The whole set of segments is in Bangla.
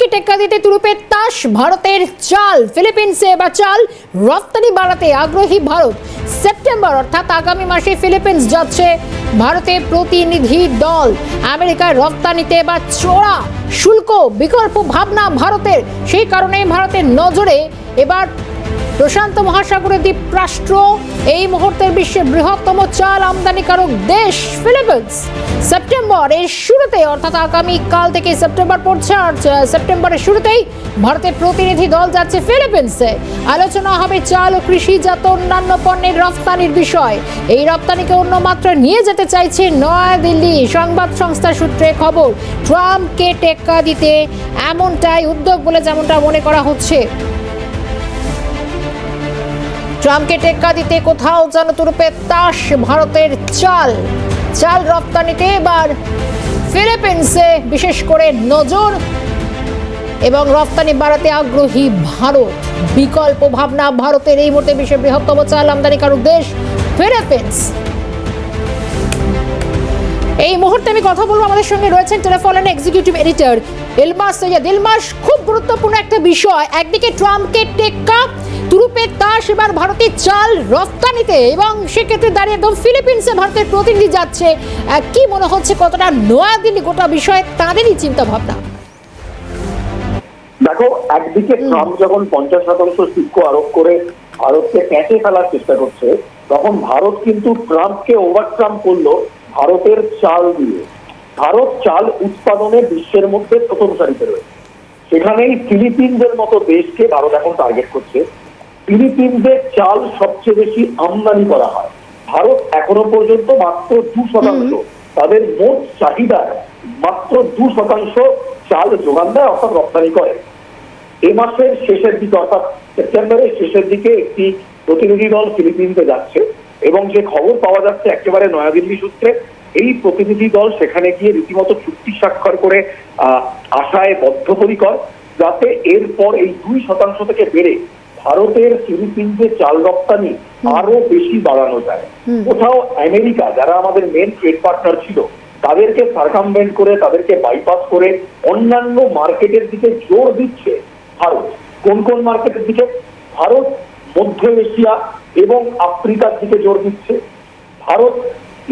ট্রাম্পকে টেক্কা দিতে তুরুপের তাস, ভারতের চাল, ফিলিপিন্সে বা চাল, রপ্তানি বাড়াতে আগ্রহী ভারত। সেপ্টেম্বর, অর্থাৎ আগামী মাসে ফিলিপিন্স যাচ্ছে ভারতের প্রতিনিধি দল। আমেরিকায় রপ্তানিতে বা চোরা শুল্ক, বিকল্প ভাবনা ভারতের। সেই কারণে ভারতের নজরে এবার প্রশান্ত মহাসাগরের দ্বীপ রাষ্ট্র এই মুহূর্তের বিশ্বের বৃহত্তম চাল আমদানিকারক দেশ ফিলিপিন্স। সেপ্টেম্বর এর শুরুতে, অর্থাৎ আগামী কাল থেকে সেপ্টেম্বর পড়ছে, আর সেপ্টেম্বরের শুরুতেই ভারতের প্রতিনিধি দল যাচ্ছে ফিলিপিন্সে। আলোচনা হবে চাল ও কৃষিজাত অন্যান্য পণ্যের রপ্তানির বিষয়। এই রপ্তানিকে অন্য মাত্রা নিয়ে যেতে চাইছে নয়াদিল্লি। সংবাদ সংস্থা সূত্রে খবর, ট্রাম্পকে টেক্কা দিতে এমনটাই উদ্যোগ বলে যেমনটা মনে করা হচ্ছে। ট্রাম্পকে টেক্কা দিতে কোথাও যেন তুরুপে তাস ভারতের চাল। চাল রপ্তানিতে এবার ফিলিপিন্সে বিশেষ করে নজর এবং রপ্তানি বাড়াতে আগ্রহী ভারত। বিকল্প ভাবনা ভারতের এই মুহূর্তে বিশ্বের বৃহত্তম চাল আমদানিকারক দেশ ফিলিপিন্স। এই মুহূর্তে আমি কথা বলব আমাদের সঙ্গে রয়েছেন টেলিফোনের এক্সিকিউটিভ এডিটর ইলমাস সৈয়দ। ইলমাস খুব গুরুত্বপূর্ণ একটা বিষয়। একদিকে ট্রাম্পকে টেক্কা তুরুপের তাস এবার ভারতের চাল রপ্তানিতে এবং সেক্ষেত্রে দাঁড়িয়ে একদম ফিলিপিন্সে ভারতের প্রতিনিধি যাচ্ছে। কি মনে হচ্ছে কতটা নয়াদিল্লি গোটা বিষয়ে তাদেরই চিন্তা ভাবনা দেখো একদিকে ট্রাম্প যখন পঞ্চাশ শতাংশ শুল্ক আরোপ করে ভারতকে প্যাঁচে ফেলার চেষ্টা করছে তখন ভারত কিন্তু ট্রাম্পকে ওভার ট্রাম্প করল ভারতের চাল দিয়ে। ভারত চাল উৎপাদনে বিশ্বের মধ্যে প্রথম সারিতে রয়েছে। সেখানেই ফিলিপিনদের মতো দেশকে ভারত এখন টার্গেট করছে। ফিলিপিনদের চাল সবচেয়ে বেশি আমদানি করা হয়। ভারত এখনও পর্যন্ত মাত্র দু শতাংশ। তাদের মোট চাহিদার মাত্র দু শতাংশ চাল যোগান দেয় অর্থাৎ রপ্তানি করে। এ মাসের শেষের দিকে অর্থাৎ সেপ্টেম্বরের শেষের দিকে একটি প্রতিনিধি দল ফিলিপিন্সে যাচ্ছে এবং যে খবর পাওয়া যাচ্ছে একেবারে নয়াদিল্লি সূত্রে এই প্রতিনিধি দল সেখানে গিয়ে রীতিমতো চুক্তি স্বাক্ষর করে আহ, আশায় বদ্ধপরিকর যাতে এরপর এই দুই শতাংশ থেকে বেড়ে ভারতের ফিলিপিন্সে চাল রপ্তানি আরও বেশি বাড়ানো যায়। কোথাও আমেরিকা যারা আমাদের মেন ট্রেড পার্টনার ছিল তাদেরকে সার্কামভেন্ট করে তাদেরকে বাইপাস করে অন্যান্য মার্কেটের দিকে জোর দিচ্ছে ভারত। কোন কোন মার্কেটের দিকে? ভারত মধ্য এশিয়া এবং আফ্রিকার দিকে জোর দিচ্ছে। ভারত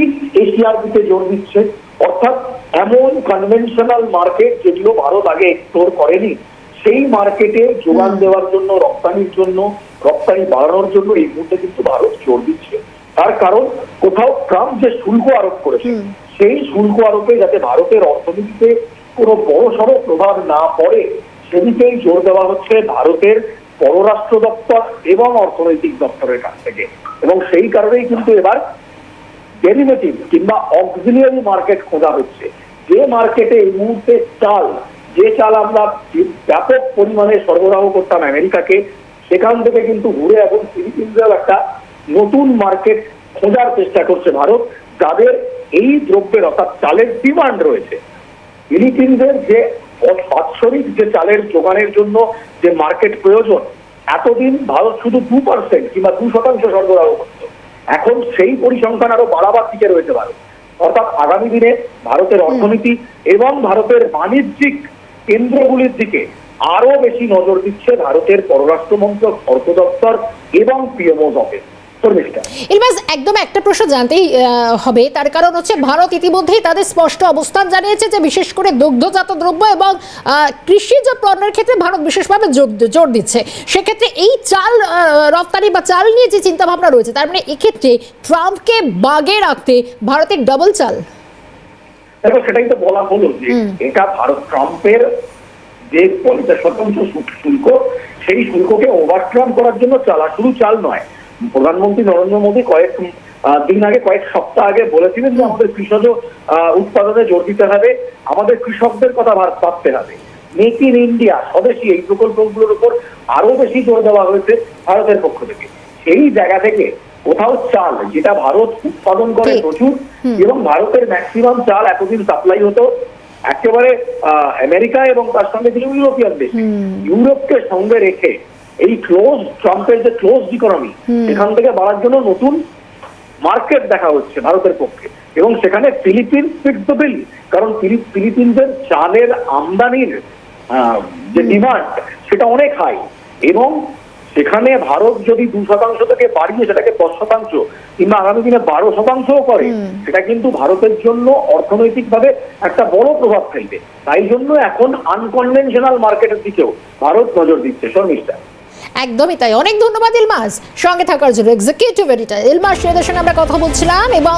ইস্ট এশিয়ার দিকে জোর দিচ্ছে। অর্থাৎ এমন কনভেনশনাল মার্কেট যেগুলো ভারত আগে এক্সপ্লোর করেনি সেই মার্কেটে যোগান দেওয়ার জন্য রপ্তানির জন্য রপ্তানি বাড়ানোর জন্য এই মুহূর্তে কিন্তু ভারত জোর দিচ্ছে। তার কারণ কোথাও ট্রাম্প যে শুল্ক আরোপ করেছে সেই শুল্ক আরোপে যাতে ভারতের অর্থনীতিতে কোনো বড় সড়ো প্রভাব না পড়ে সেদিকেই জোর দেওয়া হচ্ছে ভারতের পররাষ্ট্র দপ্তর এবং অর্থনৈতিক দপ্তরের কাছ থেকে। এবং সেই কারণেই কিন্তু এবার ডেরিভেটিভ কিংবা অক্সিলিয়ারি মার্কেট খোঁজা হচ্ছে। যে মার্কেটে এই মুহূর্তে চাল যে চাল আমরা ব্যাপক পরিমাণে সরবরাহ করতাম আমেরিকাকে সেখান থেকে কিন্তু ঘুরে এখন ফিলিপিন্সেও একটা নতুন মার্কেট খোঁজার চেষ্টা করছে ভারত যাদের এই দ্রব্যের অর্থাৎ চালের ডিমান্ড রয়েছে। ফিলিপিন্সের যে বাৎসরিক যে চালের যোগানের জন্য যে মার্কেট প্রয়োজন এতদিন ভারত শুধু দু পার্সেন্ট কিংবা দু শতাংশ সরবরাহ করত। এখন সেই পরিসংখ্যান আরও বাড়াবার দিকে রয়েছে ভারত। অর্থাৎ আগামী দিনে ভারতের অর্থনীতি এবং ভারতের বাণিজ্যিক কেন্দ্রগুলির দিকে আরও বেশি নজর দিচ্ছে ভারতের পররাষ্ট্র মন্ত্রক অর্থ দপ্তর এবং পিএমওস অফিস। ইলমাস, একদম একটা প্রশ্ন জানতেই হবে। তার কারণ হচ্ছে ভারত ইতিমধ্যেই তাদের স্পষ্ট অবস্থান জানিয়েছে যে বিশেষ করে দুগ্ধজাত দ্রব্য এবং কৃষিজ পণ্যের ক্ষেত্রে ভারত বিশেষভাবে জোর দিচ্ছে। সেক্ষেত্রে এই চাল রপ্তানি বা চাল নিয়ে যে চিন্তা ভাবনা রয়েছে, তার মানে এক্ষেত্রে ট্রাম্পকে বাগে রাখতে ভারতের ডবল চাল। দেখো সেটাই তো বলা হলো যে এটা ভারত ট্রাম্পের যে পঞ্চাশ শতাংশ শুল্ক সেই শুল্ককে ওভারট্রাম করার জন্য চালা শুধু চাল নয়। প্রধানমন্ত্রী নরেন্দ্র মোদী কয়েক দিন আগে কয়েক সপ্তাহ আগে বলেছিলেন যে আমাদের কৃষজ আহ, উৎপাদনে জোর দিতে হবে আমাদের কৃষকদের কথা ভার- ভাবতে হবে। মেক ইন ইন্ডিয়া স্বদেশী এই প্রকল্পগুলোর উপর আরও বেশি জোর দেওয়া হয়েছে ভারতের পক্ষ থেকে। সেই জায়গা থেকে কোথাও চাল যেটা ভারত উৎপাদন করে প্রচুর এবং ভারতের ম্যাক্সিমাম চাল এতদিন সাপ্লাই হতো একেবারে আমেরিকা এবং তার সঙ্গে ছিল ইউরোপিয়ান দেশ। ইউরোপকে সঙ্গে রেখে এই ক্লোজ ট্রাম্পের যে ক্লোজ ইকোনমি সেখান থেকে বাড়ার জন্য নতুন মার্কেট দেখা হচ্ছে ভারতের পক্ষে। এবং সেখানে ফিলিপিন্স ফিট দ্য বিল কারণ ফিলি- ফিলিপিন্সের চালের আমদানির যে ডিমান্ড সেটা অনেক হাই এবং সেখানে ভারত যদি দু শতাংশ থেকে বাড়িয়ে সেটাকে দশ শতাংশ কিংবা আগামী দিনে বারো শতাংশও করে সেটা কিন্তু ভারতের জন্য অর্থনৈতিকভাবে একটা বড় প্রভাব ফেলবে। তাই জন্য এখন আনকনভেনশনাল মার্কেটের দিকেও ভারত নজর দিচ্ছে শর্মিষ্ঠা। একদমই তাই। অনেক ধন্যবাদ ইলমাস। সঙ্গে থাকার জন্য এক্সিকিউটিভ এডিটর ইলমাস সেদের সঙ্গে আমরা কথা বলছিলাম এবং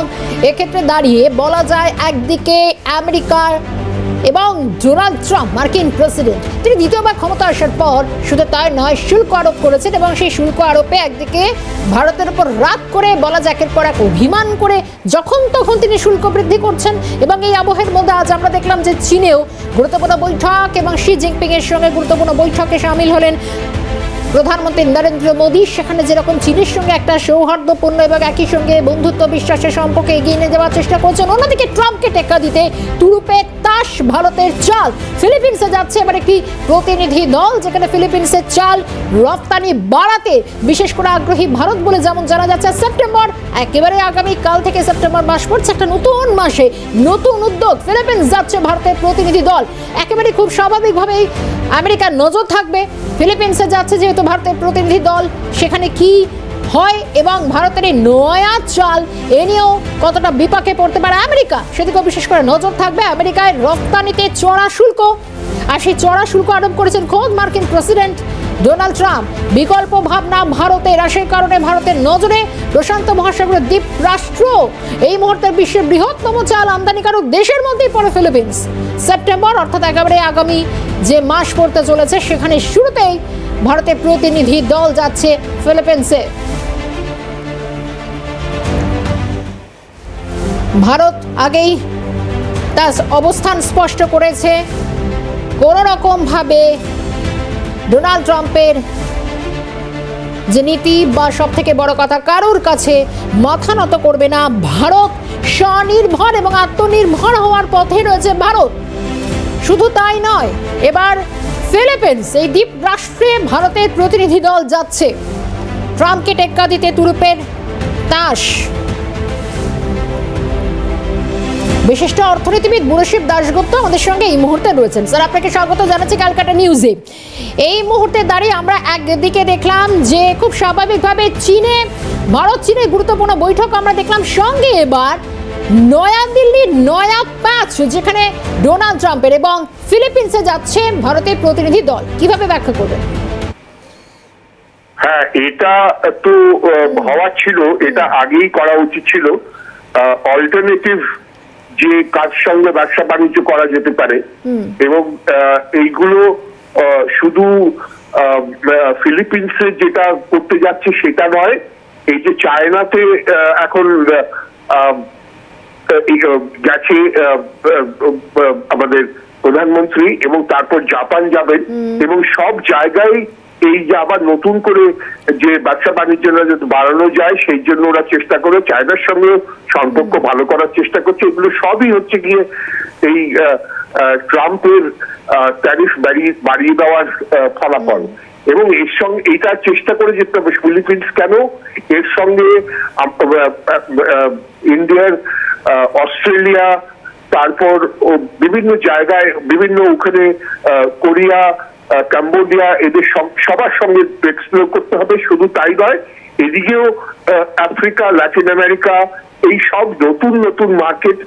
এক্ষেত্রে দাঁড়িয়ে বলা যায় একদিকে আমেরিকার এবং ডোনাল্ড ট্রাম্প, মার্কিন প্রেসিডেন্ট, তিনি দ্বিতীয়বার ক্ষমতা আসার পর শুধু তাই নয়, শুল্ক আরোপ করেছেন এবং সেই শুল্ক আরোপে একদিকে ভারতের উপর রাগ করে, বলা যায় একের পর এক অভিমান করে, যখন তখন তিনি শুল্ক বৃদ্ধি করছেন এবং এই আবহের মধ্যে আজ আমরা দেখলাম যে চীনেও গুরুত্বপূর্ণ বৈঠক এবং শি জিনপিং এর সঙ্গে গুরুত্বপূর্ণ বৈঠকে সামিল হলেন প্রধানমন্ত্রী নরেন্দ্র মোদী। সেখানে যেরকম চীনের সঙ্গে একটা সৌহার্দ্যপূর্ণ এবং একই সঙ্গে বন্ধুত্ব বিশ্বাসের সম্পর্কে এগিয়ে নিয়ে যাওয়ার চেষ্টা করছেন, অন্যদিকে ট্রাম্পকে টেক্কা দিতে তুরুপে তাস ভারতের চাল। ফিলিপিন্সে যাচ্ছে এবার একটি প্রতিনিধি দল, যেখানে ফিলিপিন্সের চাল রপ্তানি বাড়াতে বিশেষ করে আগ্রহী ভারত বলে যেমন জানা যাচ্ছে, সেপ্টেম্বর একেবারে আগামী কাল থেকে সেপ্টেম্বর মাস পড়ছে, একটা নতুন মাসে নতুন উদ্যোগ। ফিলিপিন্স যাচ্ছে ভারতের প্রতিনিধি দল। একেবারে খুব স্বাভাবিকভাবেই আমেরিকার নজর থাকবে। ফিলিপিন্সে যাচ্ছে যেহেতু ভারতের প্রতিনিধি দল, সেখানে কি হয় এবং ভারতের এই নয়া চাল, এ নিয়েও কতটা বিপাকে পড়তে পারে আমেরিকা? সেদিকেও বিশেষ করে নজর থাকবে আমেরিকায় রপ্তানিতে চড়া শুল্ক। আর সেই চড়া শুল্ক আরোপ করেছেন খোদ মার্কিন প্রেসিডেন্ট ডোনাল্ড ট্রাম্প। বিকল্প ভাবনা ভারতে সেই কারণে ভারতের নজরে প্রশান্ত মহাসাগরের দ্বীপ রাষ্ট্র। এই মুহূর্তে বিশ্বের বৃহত্তম চাল আমদানিকারক দেশের মধ্যেই পড়ে ফিলিপিন্স। সেপ্টেম্বর, অর্থাৎ একেবারে আগামী যে মাস পড়তে চলেছে, সেখানে শুরুতেই ভারতের প্রতিনিধি দল যাচ্ছে ফিলিপিন্সে। ভারত আগেই তার অবস্থান স্পষ্ট করেছে। কোনো রকমভাবে ডোনাল্ড ট্রাম্পের যে নীতি বা সব থেকে বড় কথা, কারোর কাছে মাথা নত করবে না ভারত। স্বনির্ভর এবং আত্মনির্ভর হওয়ার পথে রয়েছে ভারত। শুধু তাই নয়, এবার ফিলিপিন্স, এই দ্বীপ রাষ্ট্রে ভারতের প্রতিনিধি দল যাচ্ছে। ট্রাম্পকে টেক্কা দিতে তুরুপের তাস। বিশিষ্ট অর্থনীতিবিদ মুরশিদ দাশগুপ্ত আমাদের সঙ্গে এই মুহূর্তে রয়েছেন। স্যার, আপনাকে স্বাগত জানাচ্ছি ক্যালকাটা নিউজে। এই মুহূর্তে দাঁড়িয়ে আমরা একদিকে দেখলাম যে খুব স্বাভাবিকভাবে চীনে, ভারত চীনের গুরুত্বপূর্ণ বৈঠক আমরা দেখলাম। সঙ্গে এবার নয়াদিল্লির নয়া প্যাচ, যেখানে ডোনাল্ড ট্রাম্পের এবং ফিলিপিন্সে যাচ্ছে ভারতের প্রতিনিধি দল। কীভাবে ব্যাখ্যা করবেন? হ্যাঁ এটা তো হওয়ার ছিল, এটা আগেই করা উচিত ছিল। অল্টারনেটিভ যে কাজ সঙ্গে ব্যবসা বাণিজ্য করা যেতে পারে এবং এইগুলো শুধু ফিলিপিন্সে যেটা করতে যাচ্ছে সেটা নয় এই যে চায়নাতে এখন গেছে আমাদের প্রধানমন্ত্রী এবং তারপর জাপান যাবেন এবং সব জায়গায় এই যে আবার নতুন করে যে ব্যবসা বাণিজ্য বাড়ানো যায় সেই জন্য ওরা চেষ্টা করে চায়নার সঙ্গে সম্পর্ক ভালো করার চেষ্টা করছে। এগুলো সবই হচ্ছে গিয়ে এই ট্রাম্পের ট্যারিফ বাড়িয়ে বাড়িয়ে দেওয়ার ফলাফল। এবং এর সঙ্গে এটা চেষ্টা করে যেতে হবে ফিলিপিন্স কেন? এর সঙ্গে ইন্ডিয়ার অস্ট্রেলিয়া তারপর ও বিভিন্ন জায়গায় বিভিন্ন ওখানে কোরিয়া কাম্বোডিয়া এদের সব- সবার সঙ্গে এক্সপ্লোর করতে হবে শুধু তাই নয় এদিকেও আফ্রিকা ল্যাটিন আমেরিকা এই সব নতুন নতুন মার্কেট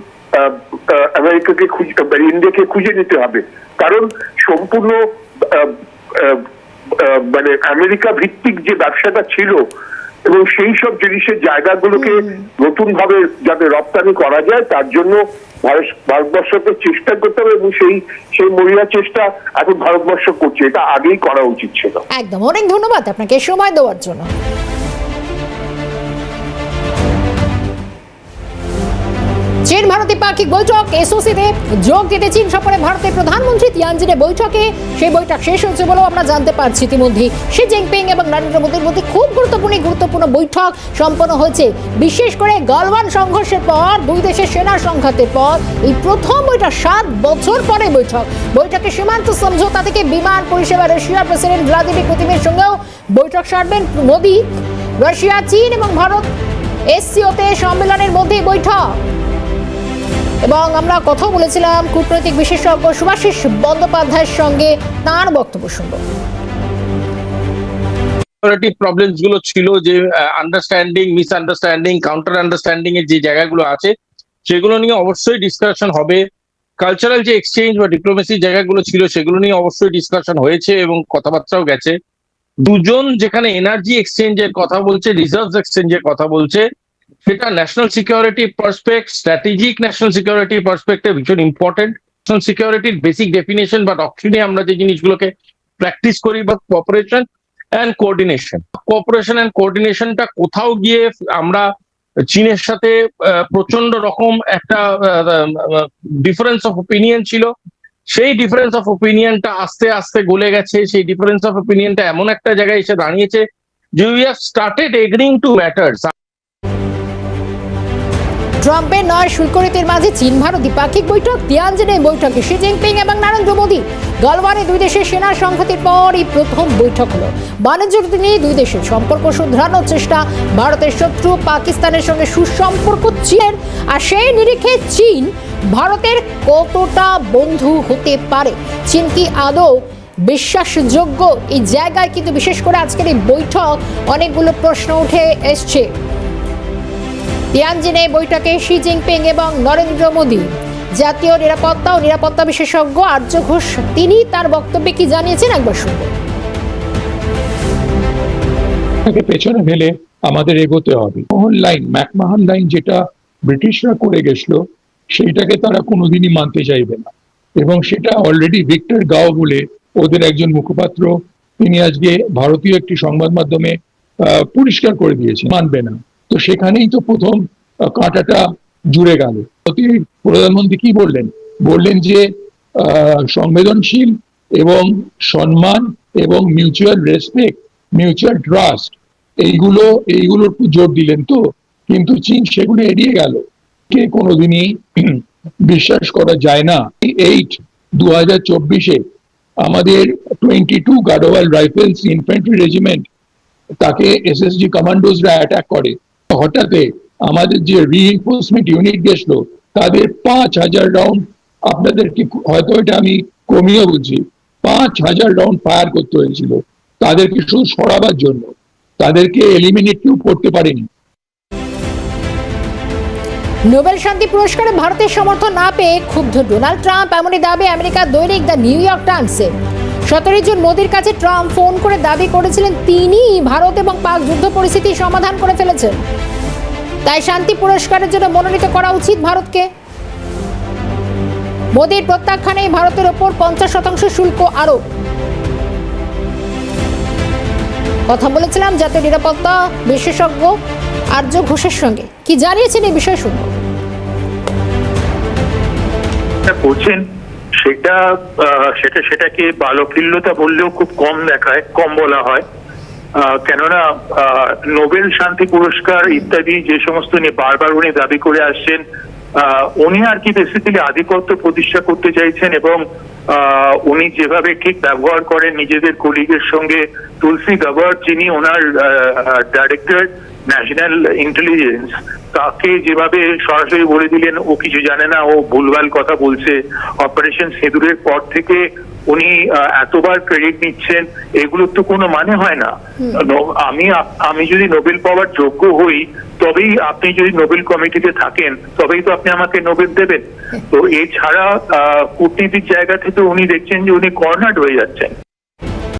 আমেরিকাকে খুঁজে মানে ইন্ডিয়াকে খুঁজে নিতে হবে। কারণ সম্পূর্ণ মানে আমেরিকা ভিত্তিক যে ব্যবসাটা ছিল এবং সেই সব জিনিসের জায়গাগুলোকে নতুন ভাবে যাতে রপ্তানি করা যায় তার জন্য ভারতবর্ষকে চেষ্টা করতে হবে এবং সেই সেই মহিলা চেষ্টা এখন ভারতবর্ষ করছে। এটা আগেই করা উচিত ছিল। একদম। অনেক ধন্যবাদ আপনাকে। সময় দেওয়ার জন্য। চীন ভারত দ্বিপাক্ষিক বৈঠক, এসওসিতে যোগ দিতে চীন সফরে ভারতের প্রধানমন্ত্রী তিয়ানজিনে বৈঠকে সেই বৈঠক শেষ হয়েছে বলেও আমরা জানতে পারছি ইতিমধ্যে। শি জিনপিং এবং নরেন্দ্র মোদীর মধ্যে খুব গুরুত্বপূর্ণ গুরুত্বপূর্ণ বৈঠক সম্পন্ন হয়েছে। বিশেষ করে গালওয়ান সংঘর্ষের পর, দুই দেশের সেনা সংঘাতের পর, এই প্রথম বৈঠক, সাত বছর পরে বৈঠক। বৈঠকে সীমান্ত সমঝোতা থেকে বিমান পরিষেবা রাশিয়ার প্রেসিডেন্ট ভ্লাদিমির পুতিনের সঙ্গেও বৈঠক সারবেন মোদী। রাশিয়া, চীন এবং ভারত এসসিওতে সম্মেলনের মধ্যে বৈঠক। এবং আমরা কথা বলেছিলাম, কূটনৈতিক বিশেষজ্ঞ সুভাষিস বন্দ্যোপাধ্যায়ের সঙ্গে তার বক্তব্য শুনব। প্রবলেমসগুলো ছিল যে আন্ডারস্ট্যান্ডিং মিসআন্ডারস্ট্যান্ডিং কাউন্টার আন্ডারস্ট্যান্ডিং এর যে জায়গাগুলো আছে, সেগুলো নিয়ে অবশ্যই ডিসকাশন হবে। কালচারাল যে এক্সচেঞ্জ বা ডিপ্লোমেসির জায়গাগুলো ছিল, সেগুলো নিয়ে অবশ্যই ডিসকাশন হয়েছে এবং কথাবার্তাও গেছে। দুজন যেখানে এনার্জি এক্সচেঞ্জের কথা বলছে রিজার্ভ এক্সচেঞ্জের কথা বলছে সেটা national security perspective strategic national security পার্সপেক্টে ভীষণ ইম্পর্টেন্ট ন্যাশনাল সিকিউরিটির বেসিক ডেফিনেশন বা ডক্ট্রিনে আমরা যে জিনিসগুলোকে প্র্যাকটিস করি বা cooperation and coordination cooperation and কোঅর্ডিনেশনটা কোথাও গিয়ে আমরা চীনের সাথে প্রচণ্ড রকম একটা ডিফারেন্স অফ ওপিনিয়ন ছিল। সেই ডিফারেন্স অফ ওপিনিয়নটা আস্তে আস্তে গলে গেছে। সেই ডিফারেন্স অফ ওপিনিয়নটা এমন একটা জায়গায় এসে দাঁড়িয়েছে যে we have started agreeing to matters ট্রাম্পের নয় শুল্ক নীতির মাঝে চীন, ভারত দ্বিপাক্ষিক বৈঠক তিয়ানজিনে বৈঠকে শি জিনপিং এবং নরেন্দ্র মোদী গালওয়ানে দুই দেশের সেনা সংহতির পর এই প্রথম বৈঠক হলো। বাণিজ্য নিয়ে দুই দেশের সম্পর্ক শুধরানোর চেষ্টা, ভারতের শত্রু পাকিস্তানের সঙ্গে সুসম্পর্ক চীনের, আর সেই নিরিখে চীন ভারতের কতটা বন্ধু হতে পারে? চীন কি আদৌ বিশ্বাসযোগ্য? এই জায়গায় কিন্তু বিশেষ করে আজকের এই বৈঠক অনেকগুলো প্রশ্ন উঠে এসছে। তিয়ানজিনে বৈঠকে শি জিনপিং এবং নরেন্দ্র মোদী। জাতীয় নিরাপত্তা ও নিরাপত্তা বিশেষজ্ঞ আর্য ঘোষ তিনি তার বক্তব্যে কি জানিয়েছেন একবার শুনব পেছনে ফেলে আমাদের এগোতে হবে। মোহন লাইন, ম্যাকমাহান লাইন যেটা ব্রিটিশরা করে গেছিল, সেইটাকে তারা কোনোদিনই মানতে চাইবে না। এবং সেটা অলরেডি ভিক্টর গাও বলে ওদের একজন মুখপাত্র, তিনি আজকে ভারতীয় একটি সংবাদ মাধ্যমে পরিষ্কার করে দিয়েছেন। মানবে না। সেখানেই তো প্রথম কাঁটাটা জুড়ে গেল। প্রধানমন্ত্রী কি বললেন? বললেন যে সংবেদনশীল এবং সম্মান এবং মিউচুয়াল রেসপেক্ট মিউচুয়াল ট্রাস্ট এইগুলো এইগুলোর জোর দিলেন তো, কিন্তু চীন সেগুলো এড়িয়ে গেল। কে কোনোদিনই বিশ্বাস করা যায় না। এইট দু হাজার চব্বিশে আমাদের twenty two Garhwal rifles infantry regiment, তাকে এসএসজি কমান্ডোজরা অ্যাটাক করে। হঠাৎ আমাদের যে রিএনফোর্সমেন্ট ইউনিট গেছিল, তাদের পাঁচ হাজার রাউন্ড আপনাদেরকে হয়তো এটা আমি কমিয়ে বলছি, পাঁচ হাজার রাউন্ড ফায়ার করতে হয়েছিল। তাদেরকে শুধু সরাবার জন্য। তাদেরকে এলিমিনেট কেউ করতে পারেনি। নোবেল শান্তি পুরস্কারে ভারতের সমর্থন না পেয়ে ক্ষুব্ধ ডোনাল্ড ট্রাম্প, এমনই দাবি আমেরিকার দৈনিক দ্য নিউ ইয়র্ক টাইমসে। সতেরোই জুন মোদির কাছে ট্রাম্প ফোন করে দাবি করেছিলেন, তিনি ভারত এবং পাক যুদ্ধ পরিস্থিতি সমাধান করে ফেলেছেন। তাই শান্তি পুরস্কারের জন্য মনোনীত করা উচিত ভারতকে। মোদির প্রত্যাখ্যানে ভারতের ওপর পঞ্চাশ শতাংশ শুল্ক আরোপ। কথা বলেছিলাম জাতীয় নিরাপত্তা বিশেষজ্ঞ আর্য ঘোষের সঙ্গে। কি জানিয়েছেন এই বিষয়ে শুনব। করছেন সেটা সেটা, সেটাকে বালকিল্যতা বললেও খুব কম দেখায়, কম বলা হয়। কেননা নোবেল শান্তি পুরস্কার ইত্যাদি যে সমস্ত নিয়ে বারবার উনি দাবি করে আসছেন উনি আর কি বেসিক্যালি আধিপত্য প্রতিষ্ঠা করতে চাইছেন এবং উনি যেভাবে ঠিক ব্যবহার করেন নিজেদের কলিগের সঙ্গে, তুলসী গাবার যিনি ওনার ডাইরেক্টর ন্যাশনাল ইন্টেলিজেন্স তাকে যেভাবে সরাসরি বলে দিলেন ও কিছু জানে না ও ভুলভাল কথা বলছে। অপারেশন সিঁদুরের পর থেকে উনি এতবার ক্রেডিট নিচ্ছেন এগুলোর তো কোনো মানে হয় না। আমি আমি যদি নোবেল পাওয়ার যোগ্য হই তবেই আপনি যদি নোবেল কমিটিতে থাকেন তবেই তো আপনি আমাকে নোবেল দেবেন। তো এছাড়া আহ, কূটনীতির জায়গা থেকে উনি দেখছেন যে উনি কর্নার্ড হয়ে যাচ্ছেন।